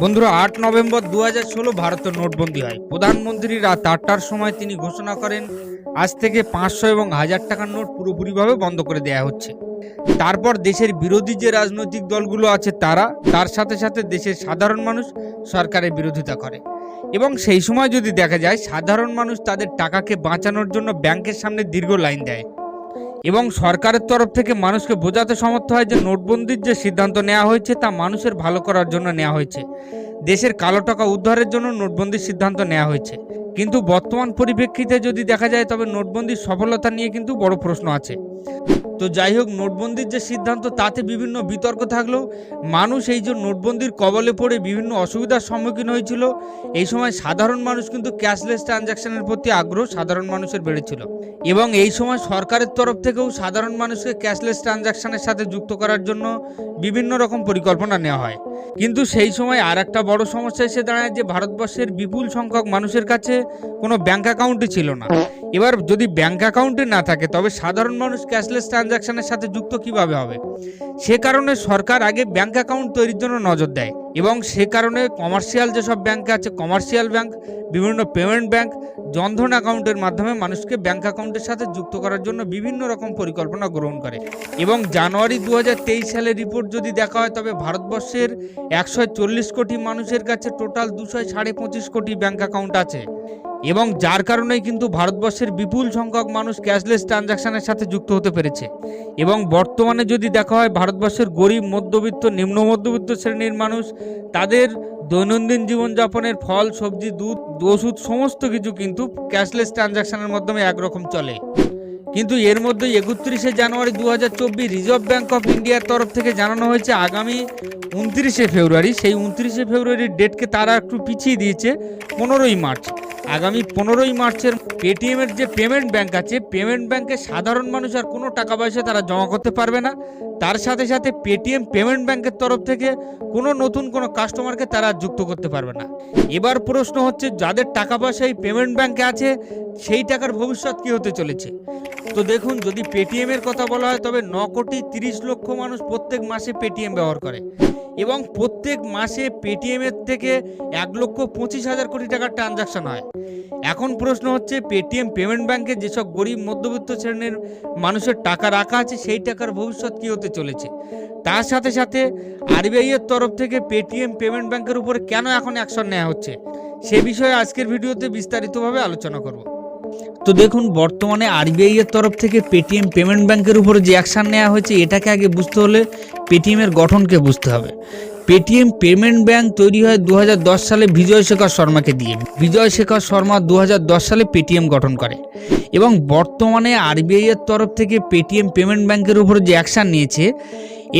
বন্ধুরা, আট নভেম্বর দু হাজার ষোলো ভারতের নোটবন্দি হয়। প্রধানমন্ত্রী রাত আটটার সময় তিনি ঘোষণা করেন, আজ থেকে পাঁচশো এবং হাজার টাকার নোট পুরোপুরিভাবে বন্ধ করে দেয়া হচ্ছে। তারপর দেশের বিরোধী যে রাজনৈতিক দলগুলো আছে তারা, তার সাথে সাথে দেশের সাধারণ মানুষ সরকারের বিরোধিতা করে। এবং সেই সময় যদি দেখা যায়, সাধারণ মানুষ তাদের টাকাকে বাঁচানোর জন্য ব্যাংকের সামনে দীর্ঘ লাইন দেয়। এবং সরকারের তরফ থেকে মানুষকে বোঝাতে সমর্থ হয় যে নোটবন্দির যে সিদ্ধান্ত নেওয়া হয়েছে তা মানুষের ভালো করার জন্য নেওয়া হয়েছে। দেশের কালো টাকা উদ্ধারের জন্য নোটবন্দির সিদ্ধান্ত নেওয়া হয়েছে। কিন্তু বর্তমান পরিপ্রেক্ষিতে যদি দেখা যায়, তবে নোটবন্দির সফলতা নিয়ে কিন্তু বড় প্রশ্ন আছে। তো যাই হোক, নোটবন্দির যে সিদ্ধান্ত, তাতে বিভিন্ন বিতর্ক থাকলেও মানুষ এই যে নোটবন্দির কবলে পড়ে বিভিন্ন অসুবিধার সম্মুখীন হয়েছিল। এই সময় সাধারণ মানুষ কিন্তু ক্যাশলেস ট্রানজ্যাকশনের প্রতি আগ্রহ সাধারণ মানুষের বেড়েছিল। এবং এই সময় সরকারের তরফ থেকেও সাধারণ মানুষকে ক্যাশলেস ট্রানজ্যাকশনের সাথে যুক্ত করার জন্য বিভিন্ন রকম পরিকল্পনা নেওয়া হয়। কিন্তু সেই সময় আর একটা বড় সমস্যা এসে দাঁড়ায় যে ভারতবর্ষের বিপুল সংখ্যক মানুষের কাছে কোনো ব্যাংক অ্যাকাউন্টই ছিল না। এবার যদি ব্যাংক অ্যাকাউন্টে না থাকে, তবে সাধারণ মানুষ ক্যাশলেস ট্রানজ্যাকশনের সাথে যুক্ত কীভাবে হবে? সে কারণে সরকার আগে ব্যাংক অ্যাকাউন্ট তৈরির জন্য নজর দেয় এবং সে কারণে কমার্শিয়াল যেসব ব্যাংক আছে কমার্শিয়াল ব্যাংক বিভিন্ন পেমেন্ট ব্যাংক জনধন অ্যাকাউন্টের মাধ্যমে মানুষকে ব্যাংক অ্যাকাউন্টের সাথে যুক্ত করার জন্য বিভিন্ন রকম পরিকল্পনা গ্রহণ করে। এবং জানুয়ারি দু হাজার তেইশ সালের রিপোর্ট যদি দেখা হয়, তবে ভারতবর্ষের একশো চল্লিশ কোটি মানুষের কাছে টোটাল দুশো সাড়ে পঁচিশ কোটি ব্যাংক অ্যাকাউন্ট আছে। এবং যার কারণেই কিন্তু ভারতবর্ষের বিপুল সংখ্যক মানুষ ক্যাশলেস ট্রানজাকশনের সাথে যুক্ত হতে পেরেছে। এবং বর্তমানে যদি দেখা হয় ভারতবর্ষের গরিব, মধ্যবিত্ত, নিম্ন মধ্যবিত্ত শ্রেণির মানুষ, তাদের দৈনন্দিন জীবনযাপনের ফল, সবজি, দুধ, ওষুধ, সমস্ত কিছু কিন্তু ক্যাশলেস ট্রানজাকশনের মাধ্যমে একরকম চলে। কিন্তু এর মধ্যে একত্রিশে জানুয়ারি দু হাজার চব্বিশ রিজার্ভ ব্যাঙ্ক অফ ইন্ডিয়ার তরফ থেকে জানানো হয়েছে, আগামী উনত্রিশে ফেব্রুয়ারি, সেই উনত্রিশে ফেব্রুয়ারির ডেটকে তারা একটু পিছিয়ে দিয়েছে পনেরোই মার্চ। আগামী পনেরোই মার্চের পেটিএমের যে পেমেন্ট ব্যাংক আছে, পেমেন্ট ব্যাংকে সাধারণ মানুষ আর কোনো টাকা পয়সা তারা জমা করতে পারবে না। তার সাথে সাথে পেটিএম পেমেন্ট ব্যাংকের তরফ থেকে কোনো নতুন কোনো কাস্টমারকে তারা যুক্ত করতে পারবে না। এবার প্রশ্ন হচ্ছে, যাদের টাকা পয়সা এই পেমেন্ট ব্যাংকে আছে, সেই টাকার ভবিষ্যৎ কী হতে চলেছে? তো দেখুন, যদি পেটিএম এর কথা বলা হয়, তবে ন কোটি তিরিশ লক্ষ মানুষ প্রত্যেক মাসে পেটিএম ব্যবহার করে। এবং প্রত্যেক মাসে পেটিএম এর থেকে এক লক্ষ পঁচিশ হাজার কোটি টাকার ট্রানজাকশন হয়। এখন প্রশ্ন হচ্ছে পেটিএম পেমেন্ট ব্যাংকে যেসব গরিব মধ্যবিত্ত শ্রেণির মানুষের টাকা রাখা আছে, সেই টাকার ভবিষ্যৎ কী হতে চলেছে? তার সাথে সাথে আরবিআই এর তরফ থেকে পেটিএম পেমেন্ট ব্যাংকের উপরে কেন এখন অ্যাকশন নেওয়া হচ্ছে? সে বিষয়ে আজকের ভিডিওতে বিস্তারিতভাবে আলোচনা করব। তো দেখুন, বর্তমানে আরবিআই এর তরফ থেকে পেটিএম পেমেন্ট ব্যাংকের উপরে যে অ্যাকশন নেওয়া হয়েছে, এটাকে আগে বুঝতে হলে পেটিএম এর গঠনকে বুঝতে হবে। পেটিএম পেমেন্ট ব্যাংক তৈরি হয় দু হাজার দশ সালে বিজয় শেখর শর্মাকে দিয়ে। বিজয় শেখর শর্মা দু হাজার দশ সালে পেটিএম গঠন করে এবং বর্তমানে আরবিআই এর তরফ থেকে পেটিএম পেমেন্ট ব্যাংকের উপর যে অ্যাকশান নিয়েছে,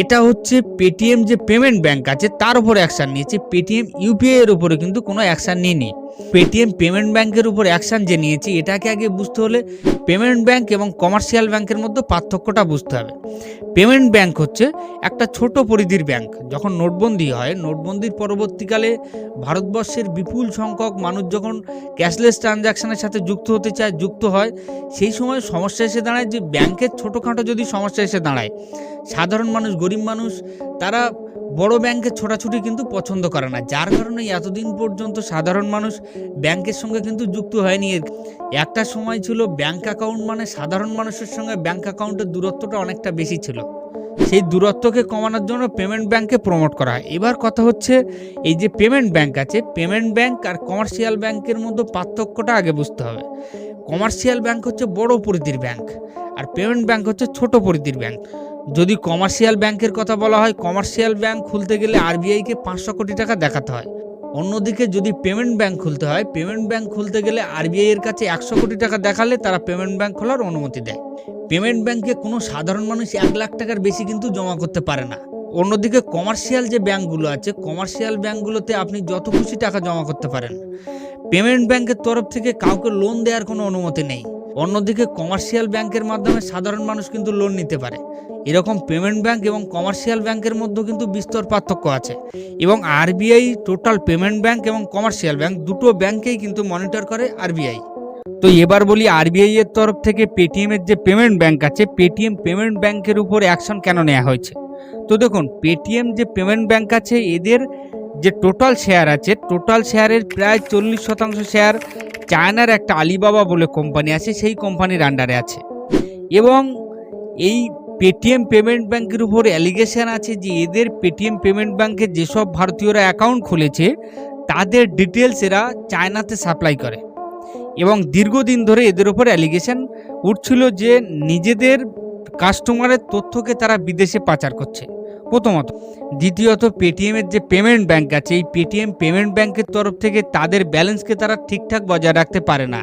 এটা হচ্ছে পেটিএম যে পেমেন্ট ব্যাংক আছে, তার উপর অ্যাকশান নিয়েছে। পেটিএম ইউপিআই এর উপরে কিন্তু কোনো অ্যাকশান নিয়ে নিয়নি পেটিএম পেমেন্ট ব্যাংকের উপর অ্যাকশন যে নিয়েছি, এটাকে আগে বুঝতে হলে পেমেন্ট ব্যাংক এবং কমার্শিয়াল ব্যাংকের মধ্যে পার্থক্যটা বুঝতে হবে। পেমেন্ট ব্যাংক হচ্ছে একটা ছোট পরিধির ব্যাংক যখন নোটবন্দি হয়, নোটবন্দির পরবর্তীকালে ভারতবর্ষের বিপুল সংখ্যক মানুষ যখন ক্যাশলেস ট্রানজ্যাকশনের সাথে যুক্ত হতে চায়, যুক্ত হয়, সেই সময় সমস্যা এসে দাঁড়ায় যে ব্যাংকের ছোটোখাটো যদি সমস্যা এসে দাঁড়ায়, সাধারণ মানুষ, গরিব মানুষ, তারা বড় ব্যাংকের ছোটাছুটি কিন্তু পছন্দ করে না। যার কারণে এতদিন পর্যন্ত সাধারণ মানুষ ব্যাংকের সঙ্গে কিন্তু যুক্ত হয়নি। একটা সময় ছিল ব্যাংক অ্যাকাউন্ট মানে সাধারণ মানুষের সঙ্গে ব্যাংক অ্যাকাউন্টের দূরত্বটা অনেকটা বেশি ছিল। সেই দূরত্বকে কমানোর জন্য পেমেন্ট ব্যাংকে প্রমোট করা হয়। এবার কথা হচ্ছে, এই যে পেমেন্ট ব্যাংক আছে, পেমেন্ট ব্যাংক আর কমার্শিয়াল ব্যাংকের মধ্যে পার্থক্যটা আগে বুঝতে হবে। কমার্শিয়াল ব্যাংক হচ্ছে বড় পরিধির ব্যাংক আর পেমেন্ট ব্যাংক হচ্ছে ছোট পরিধির ব্যাংক। যদি কমার্শিয়াল ব্যাংকের কথা বলা হয়, কমার্শিয়াল ব্যাংক খুলতে গেলে আরবিআইকে পাঁচশো কোটি টাকা দেখাতে হয়। অন্যদিকে যদি পেমেন্ট ব্যাংক খুলতে হয়, পেমেন্ট ব্যাংক খুলতে গেলে আরবিআই এর কাছে একশো কোটি টাকা দেখালে তারা পেমেন্ট ব্যাংক খোলার অনুমতি দেয়। পেমেন্ট ব্যাংকে কোনো সাধারণ মানুষ এক লাখ টাকার বেশি কিন্তু জমা করতে পারে না। অন্যদিকে কমার্শিয়াল যে ব্যাংকগুলো আছে, কমার্শিয়াল ব্যাংকগুলোতে আপনি যত খুশি টাকা জমা করতে পারেন। পেমেন্ট ব্যাংকের তরফ থেকে কাউকে লোন দেওয়ার কোনো অনুমতি নেই। অন্যদিকে কমার্শিয়াল ব্যাংকের মাধ্যমে সাধারণ মানুষ কিন্তু লোন নিতে পারে। এরকম পেমেন্ট ব্যাংক এবং কমার্শিয়াল ব্যাংকের মধ্যে কিন্তু বিস্তর পার্থক্য আছে এবং আরবিআই টোটাল পেমেন্ট ব্যাংক এবং কমার্শিয়াল ব্যাংক দুটো ব্যাংকেই কিন্তু মনিটর করে আরবিআই তো এবার বলি আরবিআই এর তরফ থেকে পেটিএম এর যে পেমেন্ট ব্যাংক আছে পেটিএম পেমেন্ট ব্যাংকের উপর অ্যাকশন কেন নেওয়া হয়েছে? তো দেখুন পেটিএম যে পেমেন্ট ব্যাংক আছে, এদের যে টোটাল শেয়ার আছে টোটাল শেয়ারের প্রায় চল্লিশ শতাংশ শেয়ার চায়নার একটা আলিবাবা বলে কোম্পানি আছে, সেই কোম্পানির আন্ডারে আছে। এবং এই পেটিএম পেমেন্ট ব্যাংকের উপর অ্যালিগেশন আছে যে এদের পেটিএম পেমেন্ট ব্যাংকে যেসব ভারতীয়রা অ্যাকাউন্ট খুলেছে, তাদের ডিটেলস এরা চায়নাতে সাপ্লাই করে। এবং দীর্ঘদিন ধরে এদের উপর অ্যালিগেশন উঠছিল যে নিজেদের কাস্টমারের তথ্যকে তারা বিদেশে পাচার করছে। প্রথমত, দ্বিতীয়ত পেটিএমের যে পেমেন্ট ব্যাংক আছে, এই পেটিএম পেমেন্ট ব্যাংকের তরফ থেকে তাদের ব্যালেন্সকে তারা ঠিকঠাক বজায় রাখতে পারে না।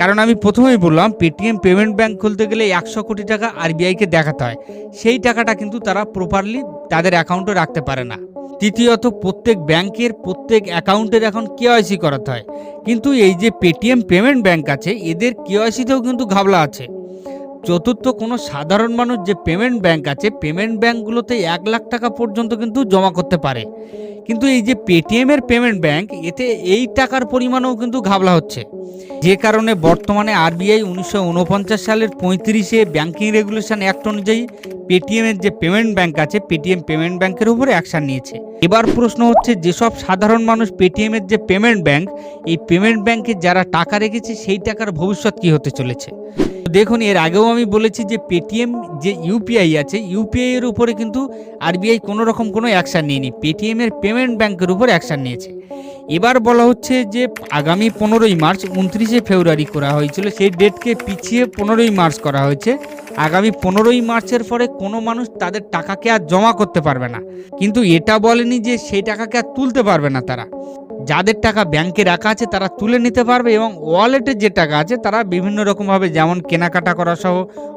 কারণ আমি প্রথমেই বললাম, পেটিএম পেমেন্ট ব্যাংক খুলতে গেলে একশো কোটি টাকা আরবিআইকে দেখাতে হয়। সেই টাকাটা কিন্তু তারা প্রপারলি তাদের অ্যাকাউন্টে রাখতে পারে না। তৃতীয়ত, প্রত্যেক ব্যাংকের প্রত্যেক অ্যাকাউন্টের এখন কেওয়াইসি করাতে হয়। কিন্তু এই যে পেটিএম পেমেন্ট ব্যাংক আছে, এদের কেওয়াইসিতেও কিন্তু ঘাবলা আছে। চতুর্থ কোনো সাধারণ মানুষ যে পেমেন্ট ব্যাংক আছে পেমেন্ট ব্যাংকগুলোতে এক লাখ টাকা পর্যন্ত কিন্তু জমা করতে পারে। কিন্তু এই যে পেটিএমের পেমেন্ট ব্যাংক এতে এই টাকার পরিমাণও কিন্তু ঘাবলা হচ্ছে। যে কারণে বর্তমানে আরবিআই উনিশশো উনপঞ্চাশ সালের পঁয়ত্রিশে ব্যাংকিং রেগুলেশন অ্যাক্ট অনুযায়ী পেটিএমের যে পেমেন্ট ব্যাংক আছে পেটিএম পেমেন্ট ব্যাংকের উপরে অ্যাকশন নিয়েছে। এবার প্রশ্ন হচ্ছে, যেসব সাধারণ মানুষ পেটিএমের যে পেমেন্ট ব্যাংক এই পেমেন্ট ব্যাংকে যারা টাকা রেখেছে, সেই টাকার ভবিষ্যৎ কি হতে চলেছে? দেখুন, এর আগেও আমি বলেছি যে পেটিএম যে ইউপিআই আছে ইউপিআই এর উপরে কিন্তু আরবিআই কোনো রকম কোনো অ্যাকশন নিয়নি। পেটিএম এর পেমেন্ট ব্যাংকের উপর অ্যাকশন নিয়েছে। এবার বলা হচ্ছে যে আগামী পনেরোই মার্চ, উনত্রিশে ফেব্রুয়ারি করা হয়েছিল। সেই ডেটকে পিছিয়ে পনেরোই মার্চ করা হয়েছে। আগামী পনেরোই মার্চের পরে কোনো মানুষ তাদের টাকাকে আর জমা করতে পারবে না। কিন্তু এটা বলেনি যে সেই টাকাকে আর তুলতে পারবে না তারা। যাদের টাকা ব্যাংকে রাখা আছে তারা তুলে নিতে পারবে এবং ওয়ালেটে যে টাকা আছে তারা বিভিন্ন রকমভাবে যেমন কেনাকাটা করা সহ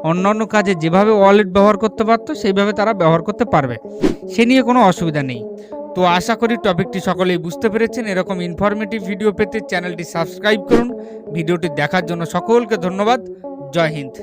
অন্যান্য কাজে যেভাবে ওয়ালেট ব্যবহার করতে পারতো, সেইভাবে তারা ব্যবহার করতে পারবে। সে নিয়ে কোনো অসুবিধা নেই। তো আশা করি টপিকটি সকলেই বুঝতে পেরেছেন। এরকম ইনফরমেটিভ ভিডিও পেতে চ্যানেলটি সাবস্ক্রাইব করুন। ভিডিওটি দেখার জন্য সকলকে ধন্যবাদ। জয় হিন্দ।